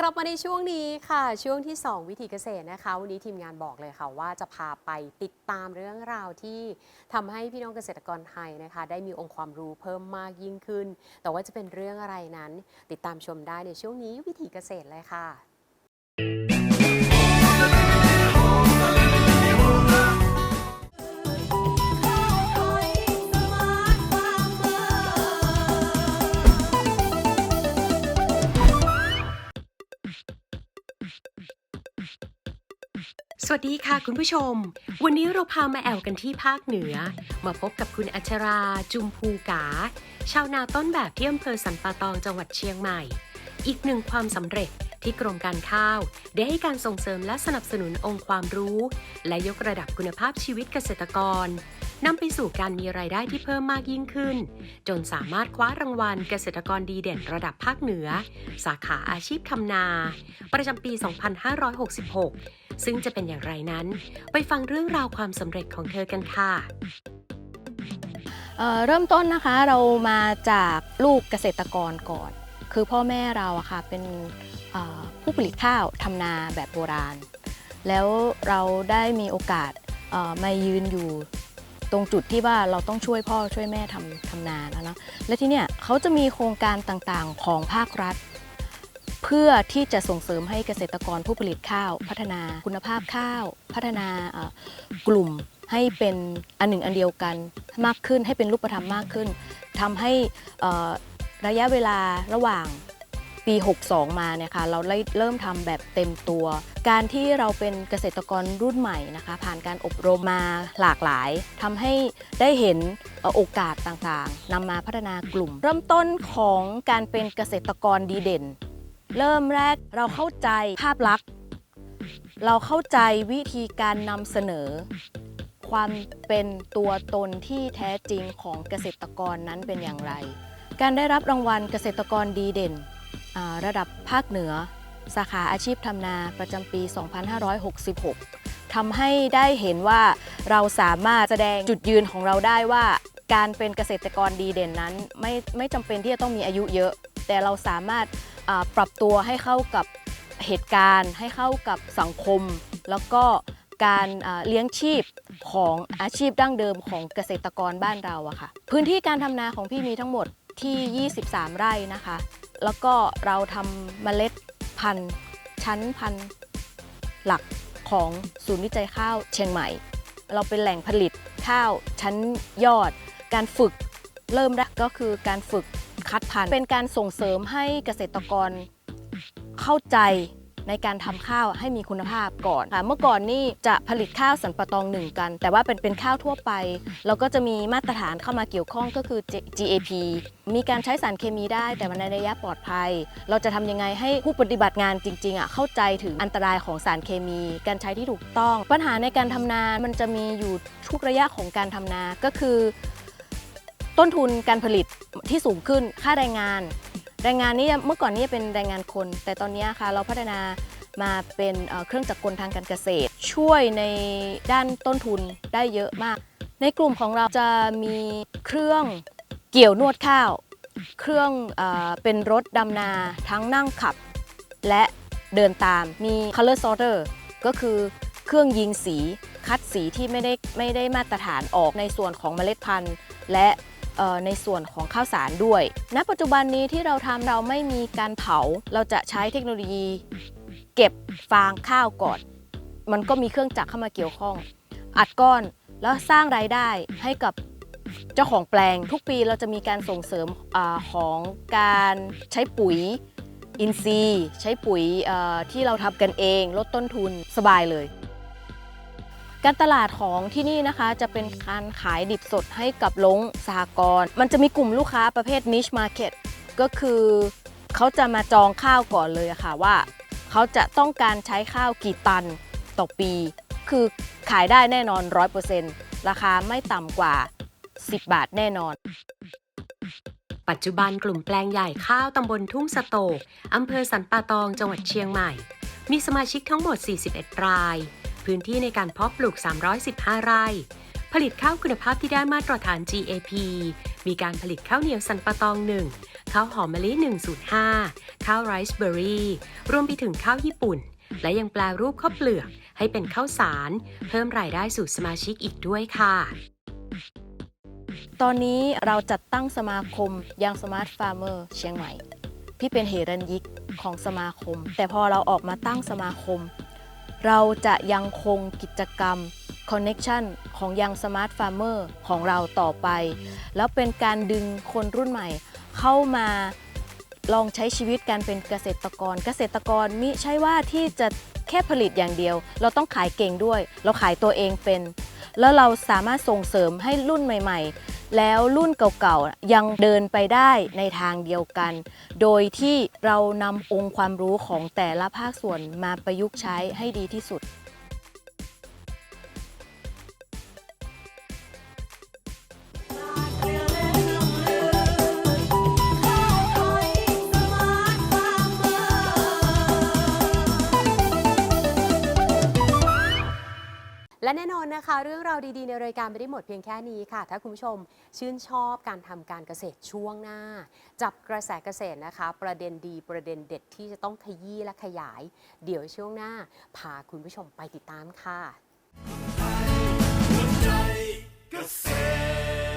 กลับมาในช่วงนี้ค่ะ ช่วงที่ 2 วิถีเกษตรนะคะ วันนี้ทีมงานบอกเลยค่ะว่าจะพาไปติดตามเรื่องราวที่ทำให้พี่น้องเกษตรกรไทยนะคะ ได้มีองค์ความรู้เพิ่มมากยิ่งขึ้น แต่ว่าจะเป็นเรื่องอะไรนั้น ติดตามชมได้ในช่วงนี้วิถีเกษตรเลยค่ะ สวัสดีค่ะคุณผู้ชม วันนี้เราพามาแอวกันที่ภาคเหนือ มาพบกับคุณอัชรา จุมภูกา ชาวนาต้นแบบที่อำเภอสันปะตองจังหวัดเชียงใหม่ อีกหนึ่งความสำเร็จ ที่กรมการข้าว ได้ให้การส่งเสริมและสนับสนุนองค์ความรู้ และยกระดับคุณภาพชีวิตเกษตรกรนำไปสู่การมีรายได้ที่เพิ่มมากยิ่งขึ้น จนสามารถคว้ารางวัลเกษตรกรดีเด่นระดับภาคเหนือ สาขาอาชีพทำนา ประจำปี 2566 ซึ่งจะเป็นอย่างไรนั้น ไปฟังเรื่องราวความสำเร็จของเธอกันค่ะเเริ่มต้นนะคะเรามาจากลูกเกษตรกรก่อน คือพ่อแม่เราอะค่ะเป็นผู้ผลิตข้าวทำนาแบบโบราณ แล้วเราได้มีโอกาสมายืนอยู่ตรงจุดที่ว่าเราต้องช่วยพ่อช่วยแม่ทำทำนาแล้วเนาะและที่เนี่ยเขาจะมีโครงการต่างๆของภาครัฐ เพื่อที่จะส่งเสริมให้เกษตรกรผู้ผลิตข้าว พัฒนาคุณภาพข้าว พัฒนากลุ่มให้เป็นอันหนึ่งอันเดียวกันมากขึ้นให้เป็นรูปธรรมมากขึ้นทำให้อ่อ ระยะเวลาระหว่างปี 62 มาเนี่ยค่ะเราเริ่มทำแบบเต็มตัว การที่เราเป็นเกษตรกรรุ่นใหม่นะคะ ผ่านการอบรมมาหลากหลายทำให้ได้เห็นโอกาสต่างๆนำมาพัฒนากลุ่ม เริ่มต้นของการเป็นเกษตรกรดีเด่น เริ่มแรกเราเข้าใจภาพลักษณ์เราเข้าใจวิธีการนำเสนอ ความเป็นตัวตนที่แท้จริงของเกษตรกรนั้นเป็นอย่างไร การได้รับรางวัลเกษตรกรดีเด่น ระดับภาคเหนือ สาขาอาชีพทำนาประจำปี 2566 ทำให้ได้เห็นว่าเราสามารถแสดงจุดยืนของเราได้ว่า การเป็นเกษตรกรดีเด่นนั้น ไม่ไม่จำเป็นที่จะต้องมีอายุเยอะ แต่เราสามารถปรับตัวให้เข้ากับเหตุการณ์ ให้เข้ากับสังคม แล้วก็การเลี้ยงชีพของอาชีพดั้งเดิมของเกษตรกรบ้านเราอะค่ะ พื้นที่การทำนาของพี่มีทั้งหมด ที่ 23 ไร่นะคะ แล้วก็เราทำเมล็ดพันธุ์ชั้นพันธุ์หลักของศูนย์วิจัยข้าวเชียงใหม่ เราเป็นแหล่งผลิตข้าวชั้นยอด การฝึกเริ่มแรกก็คือการฝึกคัดพันธุ์เป็นการส่งเสริมให้เกษตรกรเข้าใจ ในการทำข้าวให้มีคุณภาพก่อนค่ะเมื่อก่อนนี่จะผลิตข้าวสันปะตองหนึ่งกัน แต่ว่าเป็นเป็นข้าวทั่วไป เราก็จะมีมาตรฐานเข้ามาเกี่ยวข้องก็คือ GAP มีการใช้สารเคมีได้แต่มันในระยะปลอดภัย เราจะทำยังไงให้ผู้ปฏิบัติงานจริงๆอะเข้าใจถึงอันตรายของสารเคมี การใช้ที่ถูกต้อง ปัญหาในการทำนา มันจะมีอยู่ทุกระยะของการทำนาก็คือ ต้นทุนการผลิตที่สูงขึ้นค่าแรงงาน แรงงานนี่เมื่อก่อนนี่เป็นแรงงานคน แต่ตอนนี้ค่ะเราพัฒนามาเป็นเครื่องจักรกลทางการเกษตร ช่วยในด้านต้นทุนได้เยอะมาก ในกลุ่มของเราจะมีเครื่องเกี่ยวนวดข้าว เครื่องเอเป็นรถดำนาทั้งนั่งขับ และเดินตามมี color sorter ก็คือเครื่องยิงสีคัดสีที่ไม่ได้ไม่ได้มาตรฐานออกในส่วนของเมล็ดพันธุ์ และ ในส่วนของข้าวสารด้วย ณ ปัจจุบันนี้ที่เราทำเราไม่มีการเผา เราจะใช้เทคโนโลยี เก็บฟางข้าวก่อน มันก็มีเครื่องจักรเข้ามาเกี่ยวข้อง อัดก้อนแล้วสร้างรายได้ให้กับเจ้าของแปลง ทุกปีเราจะมีการส่งเสริมอของการใช้ปุ๋ยอินทรีย์ ใช้ปุ๋ยที่เราทำกันเอง ลดต้นทุนสบายเลย การตลาดของที่นี่นะคะ จะเป็นการขายดิบสดให้กับลงสหกรณ์มันจะมีกลุ่มลูกค้าประเภท niche market ก็คือเขาจะมาจองข้าวก่อนเลยะค่ะว่า เขาจะต้องการใช้ข้าวกี่ตันต่อปี คือขายได้แน่นอน 100%ราคาไม่ต่ำกว่า 10 บาทแน่นอน ปัจจุบันกลุ่มแปลงใหญ่ข้าวตำบลทุ่งสะโตกอำเภอสันป่าตองจังหวัดเชียงใหม่ มีสมาชิกทั้งหมด 41 ราย พื้นที่ในการเพาะปลูก 315 ไร่ ผลิตข้าวคุณภาพที่ได้มาตรฐาน GAP มีการผลิตข้าวเหนียวสันปะตอง1ข้าวหอมมะลิ 105 ข้าวไรซ์เบอร์รี่ รวมไปถึงข้าวญี่ปุ่น และยังแปลรูปข้าวเปลือกให้เป็นข้าวสาร เพิ่มรายได้สู่สมาชิกอีกด้วยค่ะตอนนี้เราจัดตั้งสมาคมยังสมาร์ทฟาร์มเมอร์เชียงใหม่พี่เป็นเหรัญยิกของสมาคม แต่พอเราออกมาตั้งสมาคม เราจะยังคงกิจกรรมคอนเน็ชันของยังสมาร์ทฟาร์มเมอร์ของเราต่อไป แล้วเป็นการดึงคนรุ่นใหม่ เข้ามาลองใช้ชีวิตการเป็นเกษตรกร เกษตรกรมิใช่ว่าที่จะแค่ผลิตอย่างเดียว เราต้องขายเก่งด้วย เราขายตัวเองเป็น แล้วเราสามารถส่งเสริมให้รุ่นใหม่ ๆ แล้วรุ่นเก่าๆ ยังเดินไปได้ในทางเดียวกัน โดยที่เรานำองค์ความรู้ของแต่ละภาคส่วนมาประยุกต์ใช้ให้ดีที่สุด และแน่นอนนะคะ เรื่องราวดีๆ ในรายการไม่ได้หมดเพียงแค่นี้ค่ะ ถ้าคุณผู้ชมชื่นชอบการทำการเกษตรช่วงหน้า จับกระแสเกษตรนะคะ ประเด็นดีประเด็นเด็ดที่จะต้องขยี้และขยาย เดี๋ยวช่วงหน้า พาคุณผู้ชมไปติดตามค่ะเกษตร